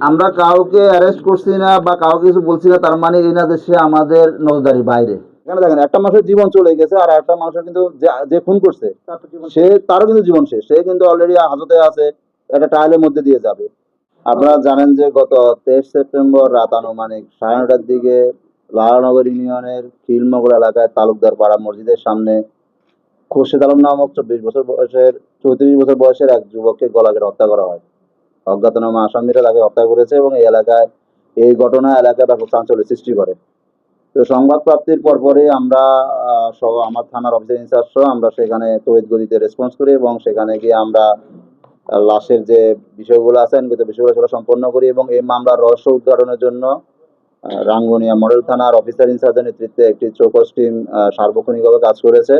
আমরা কাউকে অ্যারেস্ট করছি না বা কাউকে কিছু বলছি না তার মানে এই না যে সে আমাদের নজরদারির বাইরে। এখানে দেখেন একটা মানুষের জীবন চলে গেছে আর একটা মানুষের কিন্তু যে- যে খুন করছে সে তারও কিন্তু জীবন শেষ। সে কিন্তু অলরেডি হাজতে আছে একটা ট্রায়ালের মধ্যে দিয়ে যাবে। আপনারা জানেন যে গত তেইশ সেপ্টেম্বর রাত আনুমানিক সাড়ে নটার দিকে লালানগর ইউনিয়নের খিলমগর এলাকায় তালুকদার পাড়া মসজিদের সামনে খুরশেদ আলম নামক চব্বিশ বছর বয়সের চৌত্রিশ বছর বয়সের এক যুবককে গলা কেটে হত্যা করা হয়। অজ্ঞাতনামা আসামিরা তাকে হত্যা করেছে এবং এই এলাকায়, এই ঘটনা এলাকায় ব্যাপক চাঞ্চল্য সৃষ্টি করে। তো সংবাদ প্রাপ্তির পরপরই আমরা সহ আমার থানার অফিসার ইনচার্জ সহ আমরা সেখানে তড়িৎ গতিতে রেসপন্স করি এবং সেখানে গিয়ে আমরা লাশের যে বিষয়গুলো আছে আইনগত বিষয়গুলো সেগুলো সম্পন্ন করি এবং এই মামলার রহস্য উদ্ঘাটনের জন্য রাঙ্গুনিয়া মডেল থানার অফিসার ইনচার্জের নেতৃত্বে একটি চৌকস টিম সার্বক্ষণিকভাবে কাজ করেছে।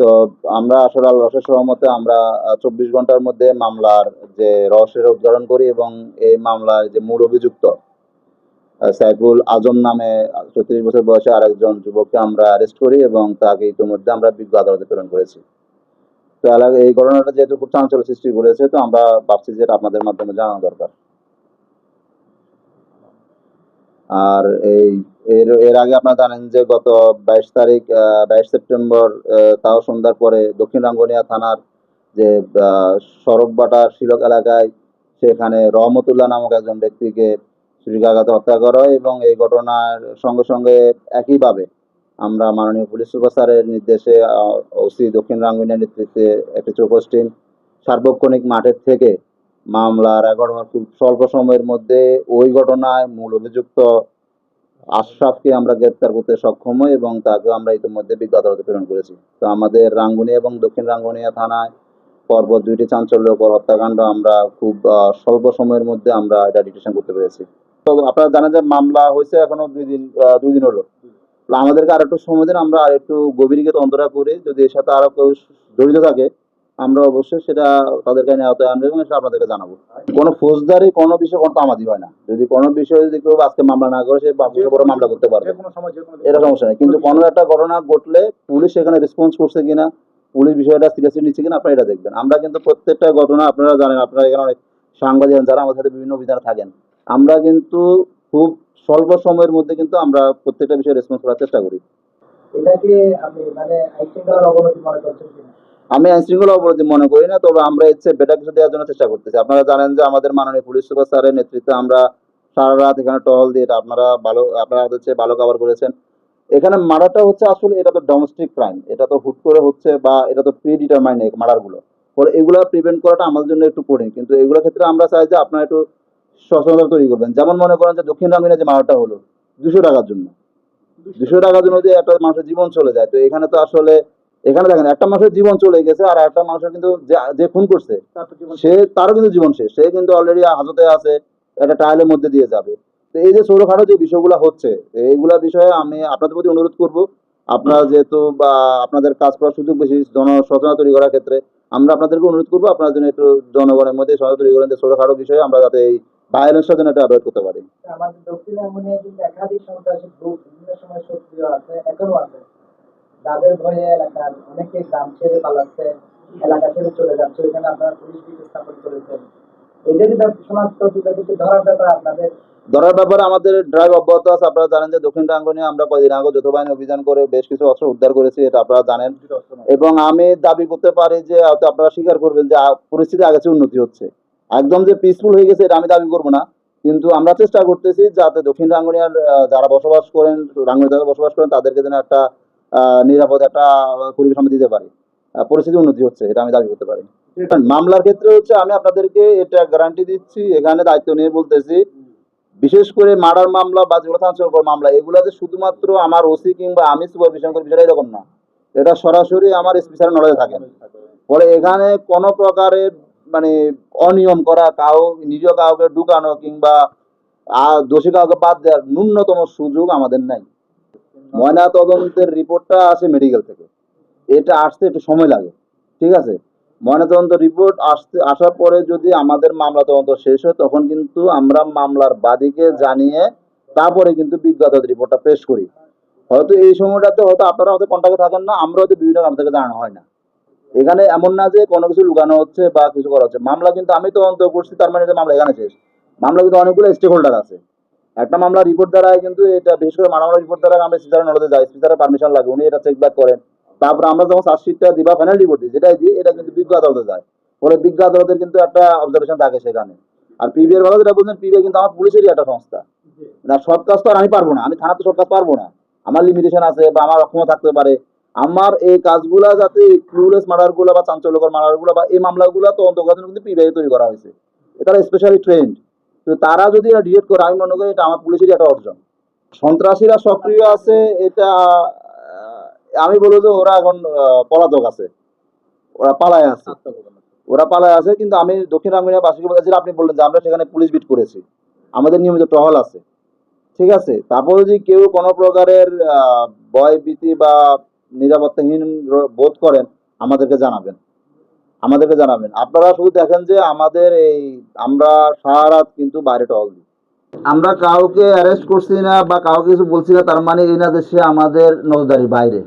তো আমরা আসলে আল্লাহ রহস্যের সহমতে আমরা চব্বিশ ঘণ্টার মধ্যে মামলার যে রহস্যের উদ্ঘাটন করি এবং এই মামলার যে মূল অভিযুক্ত সাইফুল আজম নামে চৌত্রিশ বছর বয়সে আরেকজন যুবককে আমরা অ্যারেস্ট করি এবং তাকে ইতিমধ্যে আমরা বিজ্ঞ আদালতে প্রেরণ করেছি। তো এই ঘটনাটা যেহেতু খুব চাঞ্চল্য সৃষ্টি করেছে, তো আমরা ভাবছি যেটা আপনাদের মাধ্যমে জানানো দরকার। আর এই, এর এর আগে আপনারা জানেন যে গত বাইশ তারিখ বাইশ সেপ্টেম্বর তাও সন্ধ্যার পরে দক্ষিণ রাঙ্গনিয়া থানার যে সড়কবাটা শিলক এলাকায় সেখানে রহমতুল্লাহ নামক একজন ব্যক্তিকে ছুরিকাঘাতে হত্যা করা হয় এবং এই ঘটনার সঙ্গে সঙ্গে একইভাবে আমরা মাননীয় পুলিশ সুপার স্যারের নির্দেশে ওসি দক্ষিণ রাঙ্গুনিয়ার নেতৃত্বে একটি চৌকস টিম সার্বক্ষণিক মাঠের থেকে মামলার এগারো খুব স্বল্প সময়ের মধ্যে ওই ঘটনায় মূল অভিযুক্ত আশরাফকে আমরা গ্রেপ্তার করতে সক্ষম হই এবং তাকে আমরা ইতিমধ্যে বিজ্ঞ আদালতে প্রেরণ করেছি। তো আমাদের রাঙ্গুনিয়া এবং দক্ষিণ রাঙ্গুনিয়া থানায় পরপর দুইটি চাঞ্চল্যকর হত্যাকাণ্ড আমরা খুব স্বল্প সময়ের মধ্যে আমরা এটা ডিটেকশন করতে পেরেছি। তো আপনারা জানেন যে মামলা হয়েছে এখনও দুই দিন দুই দিন হলো। আমাদেরকে আর একটু সময় দিন, আমরা আর একটু গভীরকে তদন্তটা করি। যদি এর সাথে আরও কেউ জড়িত থাকে আমরা অবশ্যই সেটা তাদেরকে নিয়ে আওতায় আনব এবং সেটা আপনাদেরকে জানাব। কোনো ফৌজদারি কোনো বিষয়ে কোনো তামাদি হয় না। যদি কোনো বিষয়ে যদি কেউ আজকে মামলা না করে সে উপরে মামলা করতে পারবে। এটা সমস্যা নেই। কিন্তু কোনো একটা ঘটনা ঘটলে পুলিশ সেখানে রেসপন্স করছে কিনা পুলিশ বিষয়টা সিরিয়াসলি নিচ্ছে কিনা আপনারা এটা দেখবেন। আমরা কিন্তু প্রত্যেকটা ঘটনা আপনারা জানেন আপনারা এখানে অনেক সাংবাদিক যারা আমাদের সাথে বিভিন্ন অভিযানে থাকেন। আমরা কিন্তু খুব স্বল্প সময়ের মধ্যে কিন্তু আমরা প্রত্যেকটা বিষয়ে রেসপন্স করার চেষ্টা করি। এটাকে আপনি মানে আইন শৃঙ্খলার অবনতি মনে করছেন কিনা আমি আইন শৃঙ্খলা অপরাধী মনে করি না, তবে আমরা এর বেটার কিছু দেওয়ার জন্য চেষ্টা করতেছি। আপনারা জানেন যে আমাদের মাননীয় পুলিশ সুপার স্যারের নেতৃত্বে আমরা সারা রাত এখানে টহল দিয়ে আপনারা ভালো, আপনারা চেয়ে ভালো কভার করেছেন। এখানে মার্ডারটা হচ্ছে আসলে এটা তো ডোমেস্টিক ক্রাইম এটা তো হুট করে হচ্ছে বা এটা তো প্রি ডিটারমাইন মার্ডারগুলো ফলে এগুলো প্রিভেন্ট করাটা আমাদের জন্য একটু কঠিন, কিন্তু এগুলোর ক্ষেত্রে আমরা চাই যে আপনারা একটু সচেতনতা তৈরি করবেন। যেমন মনে করেন যে দক্ষিণ রাঙ্গিনা যে মার্ডারটা হলো, দুশো টাকার জন্য। দুশো টাকার জন্য যে একটা মানুষের জীবন চলে যায়, তো এখানে তো আসলে এখানে দেখেন একটা মানুষের জীবন চলে গেছে আর একটা মানুষের কিন্তু যে- খুন করছে জীবন সে তারও কিন্তু জীবন শেষ। সে কিন্তু অলরেডি হাজতে আছে একটা ট্রায়ালের মধ্যে দিয়ে যাবে। তো এই যে ছোটখাটো যে বিষয়গুলো হচ্ছে এইগুলা বিষয়ে আমি আপনাদের প্রতি অনুরোধ করব। আপনারা যেহেতু বা আপনাদের কাজ করার সুযোগ বেশি জন সচেতনতা তৈরি করার ক্ষেত্রে আমরা আপনাদেরকে অনুরোধ করব আপনারা যেন একটু জনগণের মধ্যে সচেতনতা তৈরি করেন যে ছোটখাটো বিষয়ে আমরা যাতে এই ভায়োলেন্সটা যেন এটা অ্যাভয়েড করতে পারি। আমাদের দক্ষিণ আঙ্গুনিয়া কিন্তু একাধিক সন্ত্রাসী গ্রুপ বিভিন্ন সময় সক্রিয় আছে এখনও আছে। যাদের ভয়ে এলাকার অনেকে গ্রাম ছেড়ে পালাচ্ছে এলাকা ছেড়ে চলে যাচ্ছে এখানে আপনারা পুলিশ বিদ্যুৎ স্থাপন করেছেন এদের শনাক্ত ধরার ব্যাপারে আপনাদের? ধরার ব্যাপারে আমাদের ড্রাইভ অব্যাহত আছে। আপনারা জানেন যে দক্ষিণ টাঙ্গনে আমরা কয়েকদিন আগে যৌথ বাহিনী অভিযান করে বেশ কিছু অস্ত্র উদ্ধার করেছি এটা আপনারা জানেন। এবং আমি দাবি করতে পারি যে হয়তো আপনারা স্বীকার করবেন যে পরিস্থিতি আগে উন্নতি হচ্ছে। একদম যে পিসফুল হয়ে গেছে এটা আমি দাবি করব না। কিন্তু আমরা চেষ্টা করতেছি যাতে দক্ষিণ রাঙ্গুনিয়ার যারা বসবাস করেন রাঙ্গুনিয়া যারা বসবাস করেন তাদেরকে যেন একটা নিরাপদ একটা পরিবেশ আমরা দিতে পারি। পরিস্থিতি উন্নতি হচ্ছে, এটা আমি দাবি করতে পারি। মামলার ক্ষেত্রে হচ্ছে, আমি আপনাদেরকে এটা গ্যারান্টি দিচ্ছি, এখানে দায়িত্ব নিয়ে বলতেছি, বিশেষ করে মার্ডার মামলা বা যেগুলো মামলা, এগুলো যে শুধুমাত্র আমার ওসি কিংবা আমি সুপারভিশন করি বিষয়টা এরকম না। এটা সরাসরি আমার স্পেশাল নলেজে থাকে। ফলে এখানে কোনো প্রকারের মানে অনিয়ম করা, কাউ নিজ কাউকে ঢুকানো কিংবা দোষী কাউকে বাদ দেওয়ার ন্যূনতম সুযোগ আমাদের নাই। ময়না তদন্তের রিপোর্টটা আসে মেডিকেল থেকে। এটা আসতে একটু সময় লাগে, ঠিক আছে? ময়নাতদন্ত রিপোর্ট আসতে, আসার পরে যদি আমাদের মামলা তদন্ত শেষ হয়, তখন কিন্তু আমরা মামলার বাদীকে জানিয়ে তারপরে কিন্তু বিজ্ঞত রিপোর্টটা পেশ করি। হয়তো এই সময়টাতে হয়তো আপনারা হয়তো কন্ট্যাক্টে থাকেন না, আমরা হয়তো বিভিন্ন কারণ থেকে জানানো হয় না। এখানে এমন না যে কোনো কিছু লুকানো হচ্ছে বা কিছু করা হচ্ছে। মামলা কিন্তু আমি তদন্ত করছি, তার মানে মামলা এখানে শেষ। মামলা কিন্তু অনেকগুলো স্টেক হোল্ডার আছে। একটা মামলা রিপোর্ট দ্বারা কিন্তু এটা, বিশেষ করে মামলা রিপোর্ট দ্বারা আমরা স্পিকারের নলেজে যাই স্পিকারের পারমিশন লাগে, উনি এটা চেক ব্যাক করেন। তারপর আমরা যখন চার্জশিটটা দিবা ফাইনাল রিপোর্ট দিই, যেটাই দিই, এটা কিন্তু বিজ্ঞ আদালতে যায়। ফলে বিজ্ঞ আদালতের কিন্তু একটা অবজারভেশন থাকে সেখানে। আর পিবিএর কথা যেটা বলছেন পিবিএ কিন্তু আমার পুলিশেরই একটা সংস্থা। না সব কাজ তো আর আমি পারব না, আমি থানাতে সব কাজ পারব না। আমার লিমিটেশন আছে বা আমার অক্ষমতা থাকতে পারে। আমার এই কাজগুলা যাতে ক্লুলেস মার্ডারগুলো বা চাঞ্চল্যকর মার্ডারগুলো বা এই মামলাগুলো তদন্ত করার জন্য কিন্তু পিবিআই তৈরি করা হয়েছে। এটা স্পেশালি ট্রেন্ড তো তারা যদি এটা ডিলেট করে, আমি মনে করি এটা আমার পুলিশেরই একটা অর্জন। সন্ত্রাসীরা সক্রিয় আছে, এটা আমি বলব যে ওরা এখন পলাতক আছে। ওরা পালায় আছে। ওরা পালায় আছে, কিন্তু আমি দক্ষিণ আঙ্গুনিয়া বাসীকে বলতে যেটা আপনি বললেন যে আমরা সেখানে পুলিশ বিট করেছি। আমাদের নিয়মিত টহল আছে। ঠিক আছে? তারপর যদি কেউ কোনো প্রকারের ভয় ভীতি বা নিরাপত্তাহীন বোধ করেন, আমাদেরকে জানাবেন। আমাদেরকে জানাবেন। আপনারা শুধু দেখেন যে আমাদের এই আমরা সারা কিন্তু বাইরে টল দিই। আমরা কাউকে অ্যারেস্ট করছি না বা কাউকে কিছু বলছি না, তার মানে এই না দেশে আমাদের নজরদারি বাইরে।